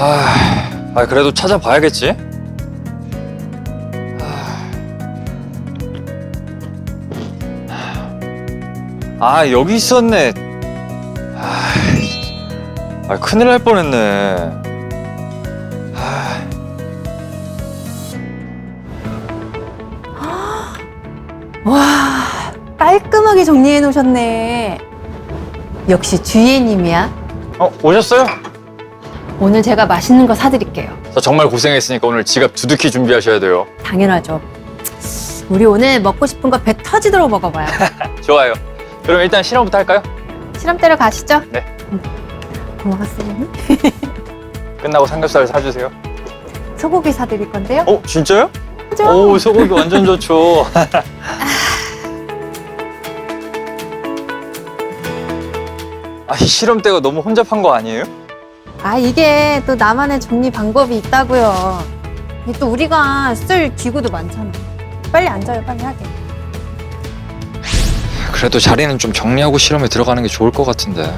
아, 아 그래도 찾아봐야겠지. 아, 아, 여기 있었네. 아, 아 큰일 날 뻔했네. 아, 와, 깔끔하게 정리해 놓으셨네. 역시 주예님이야. 어 오셨어요? 오늘 제가 맛있는 거 사드릴게요. 저 정말 고생했으니까 오늘 지갑 두둑히 준비하셔야 돼요. 당연하죠. 우리 오늘 먹고 싶은 거 배 터지도록 먹어봐요. 좋아요. 그럼 일단 실험부터 할까요? 실험대로 가시죠. 네. 응. 고마웠어요. 끝나고 삼겹살 사주세요. 소고기 사드릴 건데요. 어 진짜요? 그죠? 오 소고기 완전 좋죠. 아, 이 실험대가 너무 혼잡한 거 아니에요? 아 이게 또 나만의 정리 방법이 있다고요. 또 우리가 쓸 기구도 많잖아. 빨리 앉아요, 빨리 하게. 그래도 자리는 좀 정리하고 실험에 들어가는 게 좋을 것 같은데.